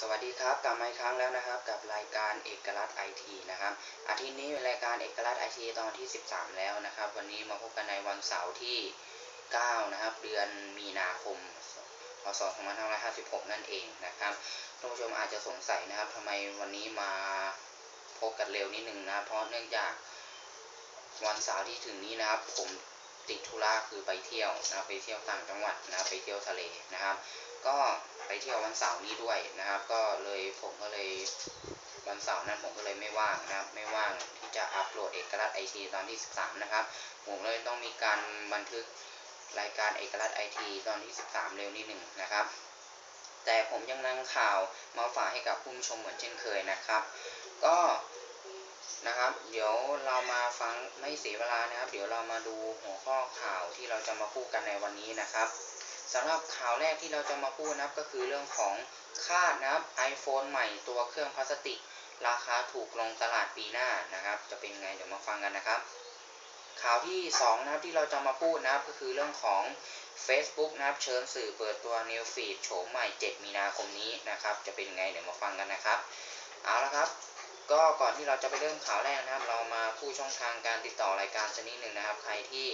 สวัสดีครับกลับมาอีกครั้งแล้วนะครับ กับรายการเอกลักษณ์ไอทีนะครับอาทิตย์นี้เป็นรายการเอกลักษณ์ไอทีตอนที่ 13 แล้วนะครับ วันนี้มาพบกันในวันเสาร์ที่ 9 นะครับ เดือนมีนาคมพศ2556 นั่นเองนะครับท่านผู้ชมอาจจะสงสัยนะครับทำไมวันนี้มาพบกันเร็วนิดนึงนะเพราะเนื่องจากวันเสาร์ที่ถึงนี้นะครับผม ติดธุระคือไปเที่ยวนะไปเที่ยวต่างจังหวัดนะไปเที่ยวทะเลนะครับ ก็ไปเที่ยววันเสาร์นี้ด้วยนะครับ ก็เลยผมก็เลยวันเสาร์นั้นผมก็เลยไม่ว่างนะครับไม่ว่างที่จะอัปโหลดเอกลักษณ์ไอทีตอนที่ 13 นะครับ ผมเลยต้องมีการบันทึกรายการเอกลักษณ์ไอทีตอนที่ 13 เร็วนิดหนึ่งนะครับ แต่ผมยังนำข่าวมาฝากให้กับผู้ชมเหมือนเช่นเคยนะครับ ก็ นะครับ เดี๋ยวเรามาฟังไม่เสียเวลานะครับ เดี๋ยวเรามาดูหัวข้อข่าวที่เราจะมาพูดกันในวันนี้นะครับสำหรับข่าวแรกที่เราจะมาพูดนะครับก็คือเรื่องของคาดนะครับ iPhone ใหม่ตัวเครื่องพลาสติก ราคาถูกลงตลาดปีหน้านะครับ จะเป็นไงเดี๋ยวมาฟังกันนะครับ ข่าวที่2นะครับที่เราจะมาพูดนะครับก็คือเรื่องของ Facebook นะครับเชิญสื่อเปิดตัว New Feed โฉมใหม่ 7 มีนาคมนี้นะครับ จะเป็นไงเดี๋ยวมาฟังกันนะครับ เอาละครับ ก็ก่อนที่เราจะไปเริ่มข่าวแรกนะครับ เรามาพูดช่องทางการติดต่อรายการชนิดหนึ่งนะครับ ใครที่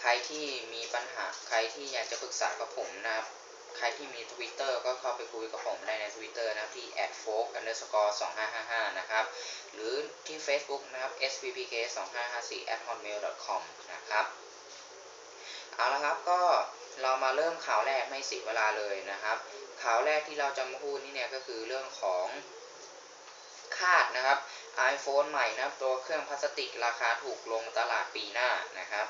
ใครที่มีปัญหา ใครที่อยากจะปรึกษากับผมนะครับ ใครที่มี Twitter ก็เข้าไปคุยกับผมได้ใน Twitter นะครับที่ @folk underscore 2555นะครับ หรือที่ Facebook นะครับ svpk 2554 at hotmail com นะครับเอาละครับก็เรามาเริ่มข่าวแรกไม่เสียเวลาเลยนะครับ ข่าวแรกที่เราจะมาพูดนี่เนี่ยก็คือเรื่องของ คาดนะครับ iPhone ใหม่นะครับ ตัวเครื่องพลาสติกราคาถูกลงตลาดปีหน้านะครับ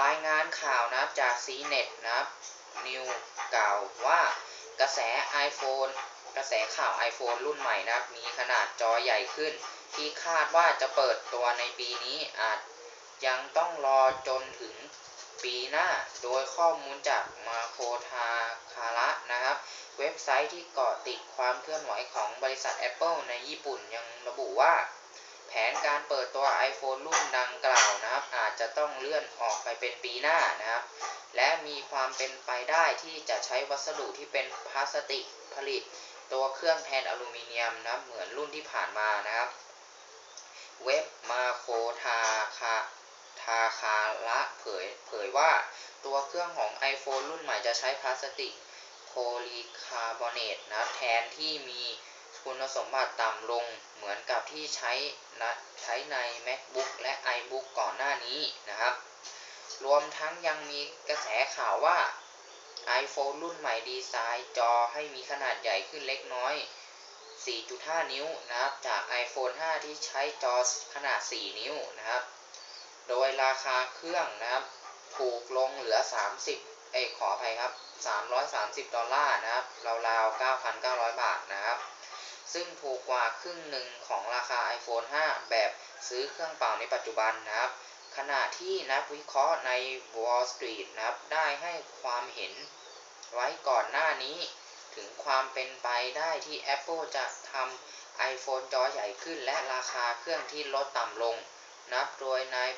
รายงานข่าวนะครับจาก CNET นะครับนิวกล่าวว่ากระแส iPhone กระแสข่าว iPhone รุ่นใหม่นะครับ มีขนาดจอใหญ่ขึ้น ที่คาดว่าจะเปิดตัวในปีนี้อาจยังต้องรอจนถึง ปีหน้า โดยข้อมูลจากมาโคทาคาระนะครับ เว็บไซต์ที่เกาะติดความเคลื่อนไหวของบริษัท Apple ในญี่ปุ่นยังระบุว่า แผนการเปิดตัว iPhone รุ่นดังกล่าวนะครับ อาจจะต้องเลื่อนออกไปเป็นปีหน้านะครับ และมีความเป็นไปได้ที่จะใช้วัสดุที่เป็นพลาสติกผลิต ตัวเครื่องแทนอลูมิเนียมนะเหมือนรุ่นที่ผ่านมานะครับ เว็บมาโคทาคา ทาคาระเผยเผยว่าตัวเครื่องของ iPhone รุ่นใหม่จะใช้พลาสติกโพลีคาร์บอเนตนะแทนที่มีคุณสมบัติต่ำลงเหมือนกับที่ใช้นะใช้ใน MacBook และ iBook ก่อนหน้านี้นะครับ รวมทั้งยังมีกระแสข่าวว่า iPhone รุ่นใหม่ดีไซน์จอให้มีขนาดใหญ่ขึ้นเล็กน้อย 4.5 นิ้วนะครับ จาก iPhone 5 ที่ใช้จอขนาด 4 นิ้วนะครับ โดยราคาเครื่องนะครับ ถูกลงเหลือ 30 เอ้ขออภัยครับ 330 ดอลลาร์นะครับ ราวๆ 9,900 บาทนะครับ ซึ่งถูกกว่าครึ่งหนึ่งของราคา iPhone 5 แบบซื้อเครื่องเป่าในปัจจุบันนะครับ ขณะที่นักวิเคราะห์ใน Wall Street นะครับ ได้ให้ความเห็นไว้ก่อนหน้านี้ ถึงความเป็นไปได้ที่ Apple จะทำ iPhone จอใหญ่ขึ้นและราคาเครื่องที่ลดต่ำลง นับโดยนาย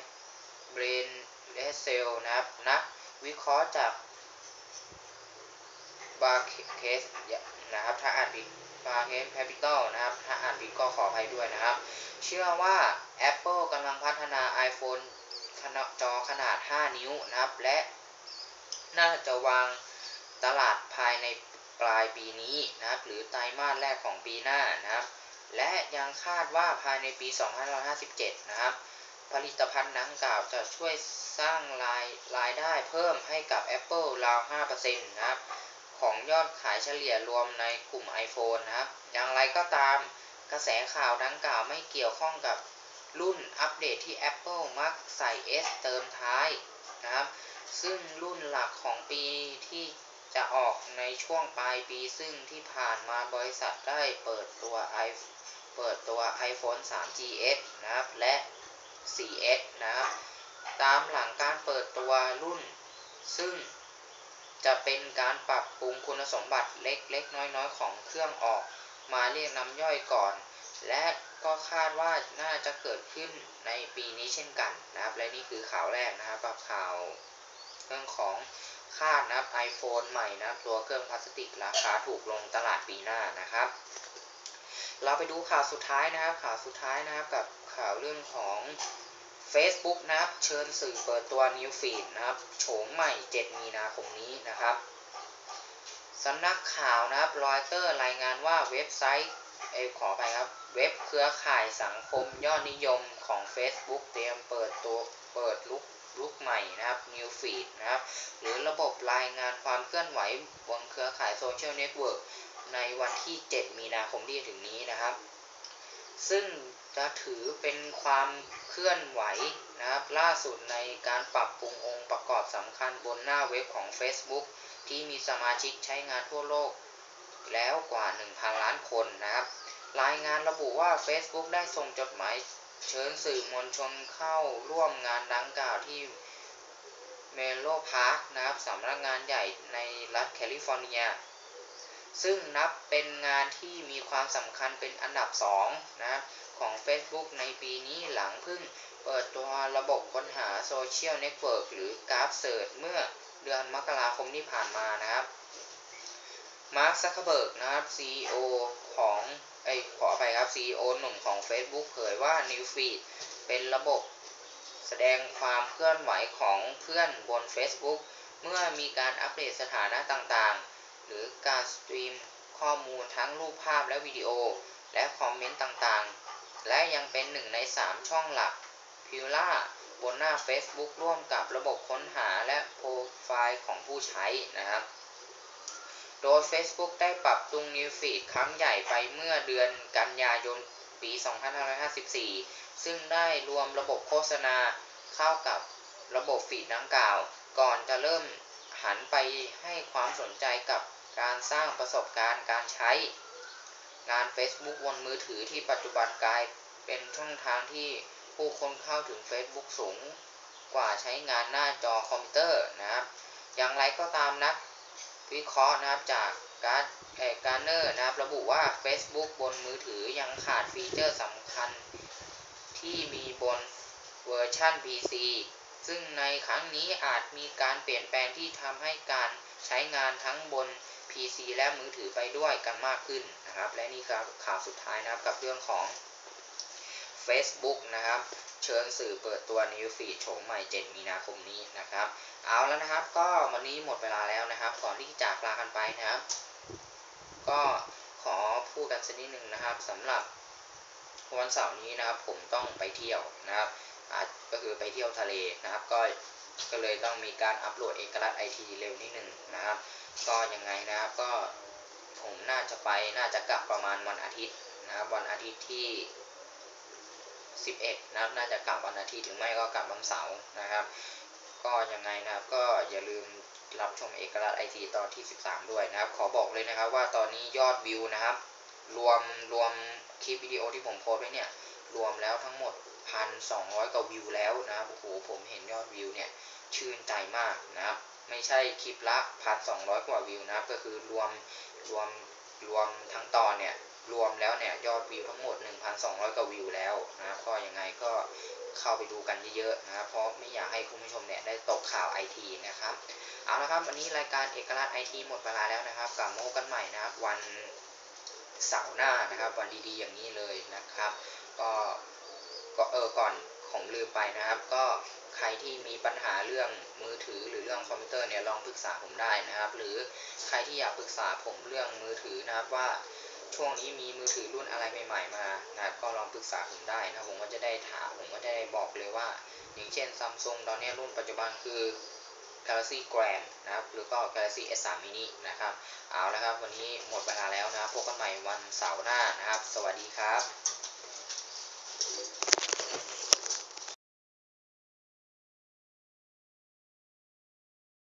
เบรนเลเซลนะครับนักวิเคราะห์จากบาร์เคสนะครับถ้าอ่านผิดฟาเ a นแ Capital นะครับถ้าอ่านผิดก็ขออภัยด้วยนะครับ เชื่อว่า Apple กำลังพัฒนา iPhone จอขนาด 5 นิ้วนะครับ และน่าจะวางตลาดภายในปลายปีนี้นะครับ หรือไตรมาสแรกของปีหน้านะครับ และยังคาดว่าภายในปี 2557 นะครับ ผลิตภัณฑ์ดังกล่าวจะช่วยสร้างรายรายได้เพิ่มให้กับ Apple ราว 5%นะครับ ของยอดขายเฉลี่ยรวมในกลุ่ม iPhone นะครับ อย่างไรก็ตามกระแสข่าวดังกล่าวไม่เกี่ยวข้องกับรุ่นอัปเดตที่ Apple มักใส่ S เติมท้ายนะครับ ซึ่งรุ่นหลักของปีที่จะออกในช่วงปลายปีซึ่งที่ผ่านมาบริษัทได้เปิดตัว i เปิดตัว iPhone 3 GS นะครับ และ 4S นะครับ ตามหลังการเปิดตัวรุ่น ซึ่งจะเป็นการปรับปรุงคุณสมบัติเล็กๆ น้อยๆ ของเครื่องออกมาเรียกน้ำย่อยก่อน และก็คาดว่าน่าจะเกิดขึ้นในปีนี้เช่นกันนะครับ และนี่คือข่าวแรกนะครับกับข่าวเรื่องของคาดนะครับ iPhone ใหม่นะครับ ตัวเครื่องพลาสติกราคาถูกลงตลาดปีหน้านะครับ เราไปดูข่าวสุดท้ายนะครับ ข่าวสุดท้ายนะครับกับ ข่าวเรื่องของ Facebook นะครับ เชิญสื่อเปิดตัว New Feed นะครับโฉมใหม่ 7 มีนาคมนี้นะครับสำนักข่าวนะครับรอยเตอร์รายงานว่าเว็บไซต์เอขอไปครับ เว็บเครือข่ายสังคมยอดนิยมของ Facebook เตรียมเปิดตัวเปิดลุกลุกใหม่นะครับ New Feed นะครับ หรือระบบรายงานความเคลื่อนไหวบนเครือข่ายโซเชียลเน็ตเวิร์กในวันที่ 7 มีนาคมที่จะถึงนี้นะครับ ซึ่ง จะถือเป็นความเคลื่อนไหวนะครับ ล่าสุดในการปรับปรุงองค์ประกอบสำคัญบนหน้าเว็บของ Facebook ที่มีสมาชิกใช้งานทั่วโลก แล้วกว่า 1,000 ล้านคนนะครับ รายงานระบุว่า Facebook ได้ส่งจดหมายเชิญสื่อมวลชนเข้าร่วมงานดังกล่าวที่เมโลพาร์คนะครับสำนักงานใหญ่ในรัฐแคลิฟอร์เนีย ซึ่งนับเป็นงานที่มีความสำคัญเป็นอันดับ2นะครับ ของ Facebook ในปีนี้หลังเพิ่งเปิดตัวระบบค้นหาโซเชียลเน็ตเวิร์กหรือกราฟเซิร์ชเมื่อเดือนมกราคมที่ผ่านมานะครับมาร์คซักเคเบิร์กนะครับ CEO ของไอขอไปครับ CEO หนุ่มของ Facebook เผยว่า New Feed เป็นระบบแสดงความเคลื่อนไหวของเพื่อนบน Facebook เมื่อมีการอัปเดตสถานะต่างๆ หรือการสตรีมข้อมูลทั้งรูปภาพและวิดีโอ และคอมเมนต์ต่างๆ และยังเป็นหนึ่งใน 3 ช่องหลัก p i l a บนหน้า Facebook ร่วมกับระบบค้นหาและโปรไฟล์ของผู้ใช้นะครับ โดย Facebook ได้ปรับปรุง New Feed ครั้งใหญ่ไปเมื่อเดือนกันยายนปี 2554 ซึ่งได้รวมระบบโฆษณาเข้ากับระบบฟีดดังกล่าว ก่อนจะเริ่มหันไปให้ความสนใจกับการสร้างประสบการณ์การใช้ งาน Facebook บนมือถือที่ปัจจุบันกลายเป็นช่องทางที่ผู้คนเข้าถึง Facebook สูงกว่าใช้งานหน้าจอคอมพิวเตอร์นะครับ อย่างไรก็ตามนักวิเคราะห์นะครับจากการเอการเนอร์นะครับระบุว่า Facebook บนมือถือยังขาดฟีเจอร์สำคัญ ที่มีบนเวอร์ชัน PC ซึ่งในครั้งนี้อาจมีการเปลี่ยนแปลงที่ทำให้การใช้งานทั้งบน PC และมือถือไปด้วยกันมากขึ้นนะครับ และนี่ครับข่าวสุดท้ายนะครับกับเรื่องของ Facebook นะครับ เชิญสื่อเปิดตัว New Feed โฉมใหม่ 7 มีนาคมนี้นะครับ เอาแล้วนะครับก็วันนี้หมดเวลาแล้วนะครับ ก่อนที่จะจากลากันไปนะครับ ก็ขอพูดกันสักนิดหนึ่งนะครับสำหรับวันเสาร์นี้นะครับผมต้องไปเที่ยวนะครับก็คือไปเที่ยวทะเลนะครับ ก็ ก็เลยต้องมีการอัปโหลดเอกลักษณ์ไอทีเร็วนิดหนึ่งนะครับ ก็ยังไงนะครับก็ผมน่าจะไปน่าจะกลับประมาณวันอาทิตย์นะครับวันอาทิตย์ที่ 11 นะครับ น่าจะกลับวันอาทิตย์หรือไม่ก็กลับวันเสาร์นะครับ ก็ยังไงนะครับก็อย่าลืมรับชมเอกลักษณ์ไอทีตอนที่ 13 ด้วยนะครับ ขอบอกเลยนะครับว่าตอนนี้ยอดวิวนะครับ รวมรวมคลิปวิดีโอที่ผมโพสไว้เนี่ย รวมแล้วทั้งหมด 1,200 กว่าวิวแล้วนะครับโอ้โหผมเห็นยอดวิวเนี่ยชื่นใจมากนะครับ ไม่ใช่คลิปละ 1,200 กว่าวิวนะครับ ก็คือรวมรวมรวมทั้งตอนเนี่ยรวมแล้วเนี่ยยอดวิวทั้งหมด 1,200 กว่าวิวแล้วนะครับก็ยังไงก็เข้าไปดูกันเยอะๆนะครับ เพราะไม่อยากให้คุณผู้ชมเนี่ยได้ตกข่าวไอทีนะครับ เอาละครับ วันนี้รายการเอกลักษณ์ไอทีหมดเวลาแล้วนะครับกลับมาพบกันใหม่นะครับ วันเสาร์หน้านะครับ วันดีๆอย่างนี้เลยนะครับ ก็ ออก่อนผมลืมไปนะครับ ก็ใครที่มีปัญหาเรื่องมือถือหรือเรื่องคอมพิวเตอร์เนี่ยลองปรึกษาผมได้นะครับ หรือใครที่อยากปรึกษาผมเรื่องมือถือนะครับว่าช่วงนี้มีมือถือรุ่นอะไรใหม่ ๆ มานะครับก็ลองปรึกษาผมได้นะผมก็จะได้ถามผมก็จะได้บอกเลยว่า อย่างเช่นซัมซุงตอนนี้รุ่นปัจจุบันคือ Galaxy Grand นะครับหรือก็ Galaxy S3 mini นะครับ เอาละครับ วันนี้หมดเวลาแล้วนะพบกันใหม่วันเสาร์หน้านะครับ สวัสดีครับ